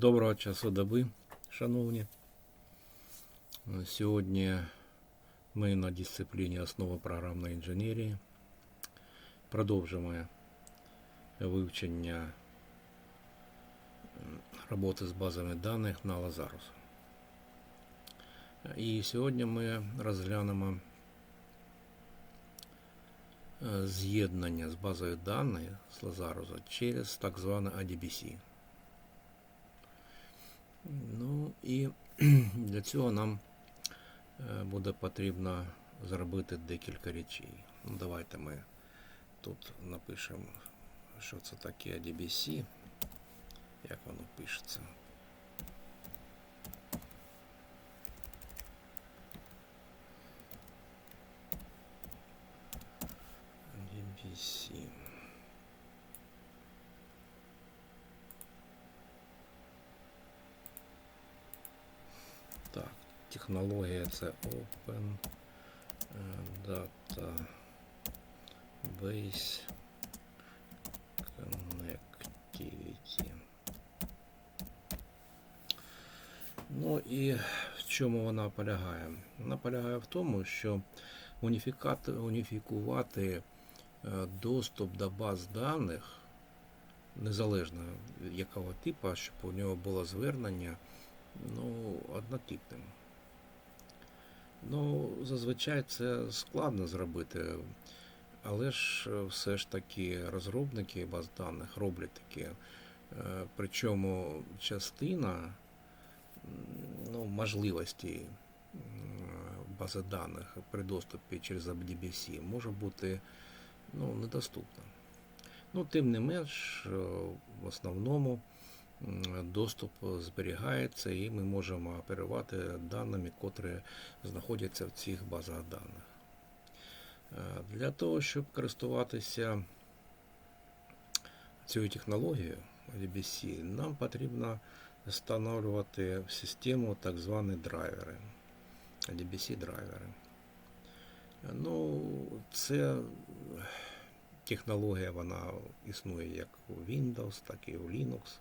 Доброго часу доби, шановні. Сьогодні ми на дисципліні основи програмної інженерії продовжуємо вивчення м, роботи з базами даних на Lazarus. І сьогодні ми розглянемо е, з'єднання з базою даних з Lazarus через так зване ADBC. Ну і для цього нам е, буде потрібно зробити декілька речей. Ну, давайте ми тут напишемо, що це таке ADBC, як воно пишеться. ADBC. Так, технологія це Open е, Data Base Connectivity. Ну і в чому вона полягає? Вона полягає в тому, що уніфікувати е, доступ до баз даних, незалежно якого типу, щоб у нього було звернення ну, однотипним. Ну, зазвичай це складно зробити, але ж е, все ж таки розробники баз даних роблять таке. Е, Причому частина ну, можливості бази даних при доступі через ADBC може бути ну, недоступна. Ну, тим не менш, е, в основному доступ зберігається і ми можемо оперувати даними, котрі знаходяться в цих базах даних. Е, Для того, щоб користуватися цією технологією DBC, нам потрібно встановлювати в систему так звані драйвери, DBC драйвери. Ну, це технологія вона існує як у Windows, так і у Linux.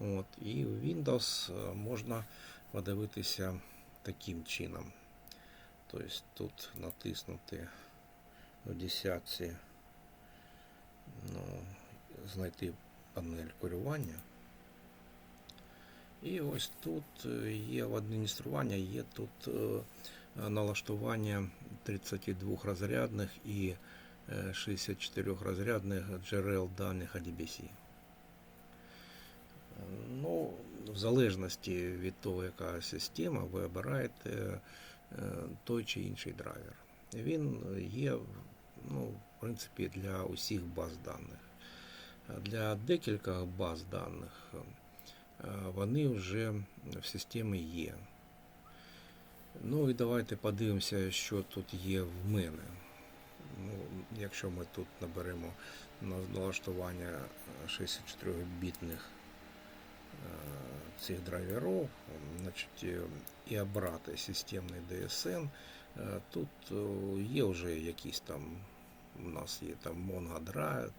От, і в Windows е, можна подивитися таким чином. Тобто тут натиснути у десятці, ну, знайти панель керування. І ось тут е, є в адміністрування, є тут е, налаштування 32 розрядних і е, 64 розрядних джерел даних ADBC. Ну, в залежності від того, яка система, ви обираєте е, той чи інший драйвер. Він є, ну, в принципі, для усіх баз даних. Для декілька баз даних е, вони вже в системі є. Ну і давайте подивимося, що тут є в мене. Ну, якщо ми тут наберемо на налаштування 64-бітних е, цих драйверів, значить, е, і обрати системний DSN, е, тут е, є вже якісь там, у нас є там Mongo Drive,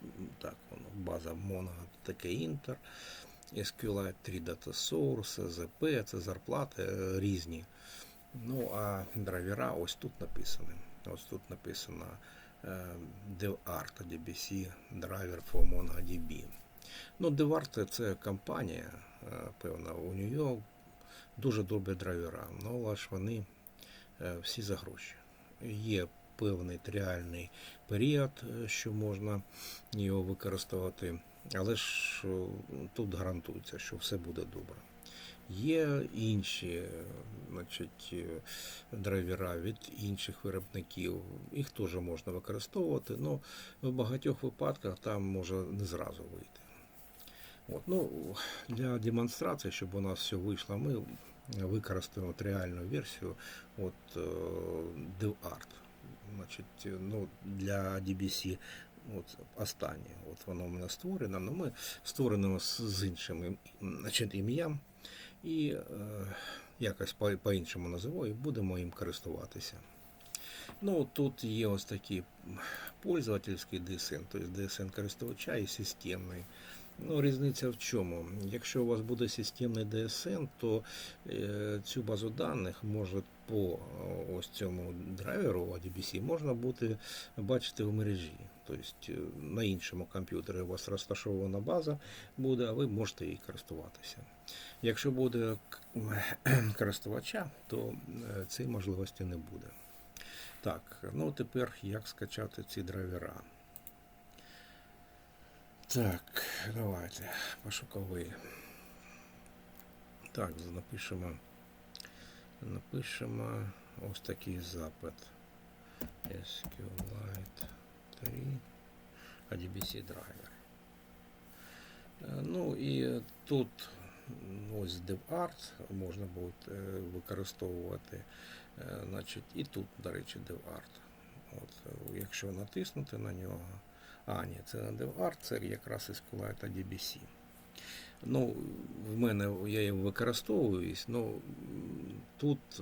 так, база Mongo таке Inter, SQLite 3 Data Source, ZP, це зарплати е, різні. Ну, а драйвера ось тут написані. Ось тут написано е, DevArt DBC Driver for MongoDB. Ну, DevArt це компанія, е, певна, у нього дуже добрі драйвера, ну, але ж вони е, всі за гроші. Є певний тріальний період, е, що можна його використовувати, але ж тут гарантується, що все буде добре. Є інші значить, драйвера від інших виробників, їх теж можна використовувати, але в багатьох випадках там може не зразу вийти. От, ну, для демонстрації, щоб у нас все вийшло, ми використаємо реальну версію от, DevArt. Значить, е, ну, для DBC от, останнє. От воно в мене створено, але ми створено з, іншим значить, ім'ям і е, якось по- по-іншому називаю, і будемо їм користуватися. Ну, тут є ось такий пользовательський DSN, тобто DSN користувача і системний. Ну, різниця в чому? Якщо у вас буде системний DSN, то е, цю базу даних може по ось цьому драйверу ADBC можна буде бачити в мережі. Тобто е, на іншому комп'ютері у вас розташована база буде, а ви можете її користуватися. Якщо буде користувача, то е, цієї можливості не буде. Так, ну тепер як скачати ці драйвера. Так, давайте, пошуковий. Так, напишемо. Напишемо ось такий запит. SQLite 3 ADBC драйвер. Е, Ну і тут ось DevArt можна буде е, використовувати. Е, Значить, і тут, до речі, DevArt. От, якщо натиснути на нього. А, ні, це не DevArt, це якраз SQLite DBC. Ну, в мене я їм використовуюсь, ну тут,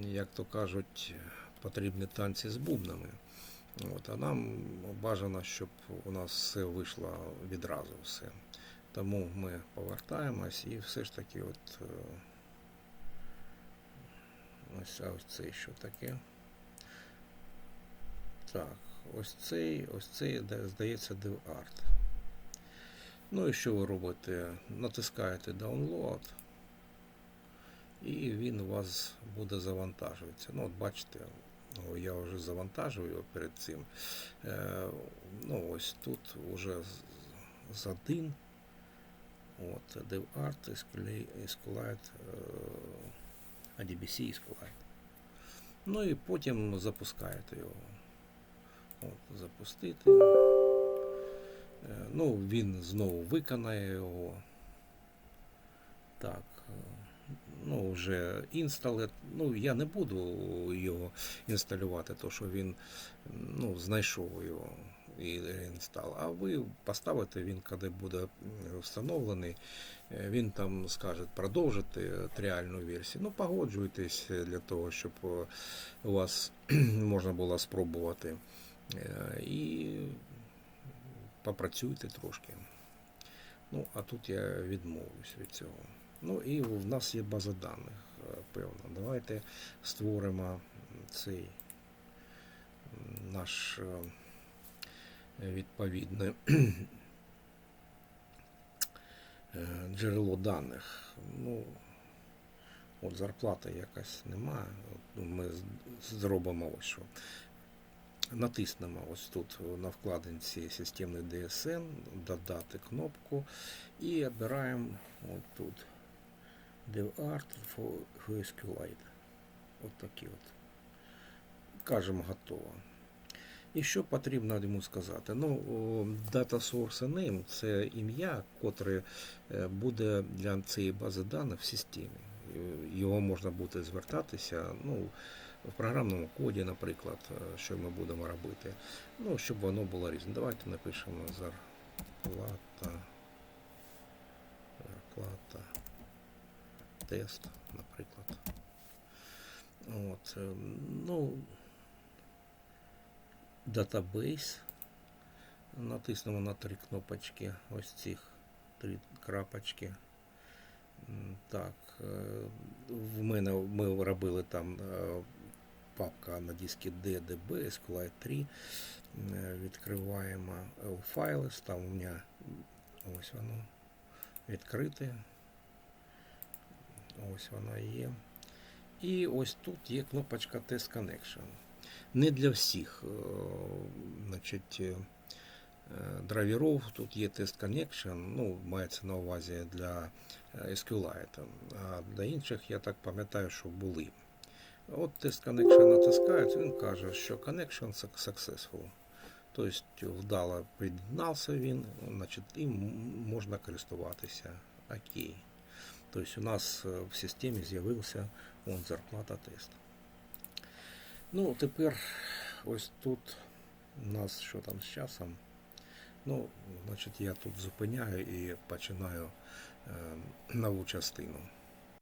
як то кажуть, потрібні танці з бубнами. От, а нам бажано, щоб у нас все вийшло відразу все. Тому ми повертаємось і все ж таки от е, ось, ось це що таке. Так, ось цей, ось цей, здається, DevArt. Ну і що ви робите? Натискаєте Download, і він у вас буде завантажуватися. Ну, от бачите, я вже завантажую його перед цим. Е, ну, ось тут вже з- один. От, DevArt, SQLite, ADBC SQLite. Ну і потім запускаєте його. От, запустити. Е, Ну, він знову виконає його. Так. е, Ну, вже інсталет. Ну, я не буду його інсталювати, то що він ну, знайшов його і реінстал. А ви поставите він, коли буде встановлений, е, він там скаже продовжити тріальну версію. Ну, погоджуйтесь для того, щоб у вас можна було спробувати. Е, І попрацюйте трошки. Ну, а тут я відмовлюсь від цього. Ну і в нас є база даних, е, певно. Давайте створимо цей наш е, відповідне джерело даних. Ну, от зарплата якась немає. Ми зробимо ось що. Натиснемо ось тут на вкладинці системний DSN, додати кнопку і обираємо от тут DevArt for SQLite. От такі от. Кажемо готово. І що потрібно йому сказати? Ну, Data Source Name це ім'я, котре е, буде для цієї бази даних в системі. Е, Його можна буде звертатися. Ну, в програмному коді, наприклад, е, що ми будемо робити. Ну, щоб воно було різне. Давайте напишемо зарплата. Зарплата. Тест, наприклад. От, е, ну, датабейс. Натиснемо на три кнопочки, ось цих три крапочки. Так, е, в мене ми робили там папка на дискі DDB, SQLite 3. Е, Відкриваємо Files, там у мене ось воно відкрите. Ось вона є. І ось тут є кнопочка Test Connection. Не для всіх е, значить, е, драйверов тут є Test Connection, ну, мається на увазі для е, SQLite. А для інших, я так пам'ятаю, що були. От Test Connection натискають, він каже, що Connection successful. Тобто вдало під'єднався він, значить, і можна користуватися. Окей. Тобто у нас е, в системі з'явився он, зарплата тест. Ну, тепер ось тут у нас що там з часом. Ну, значить, я тут зупиняю і починаю е, нову частину.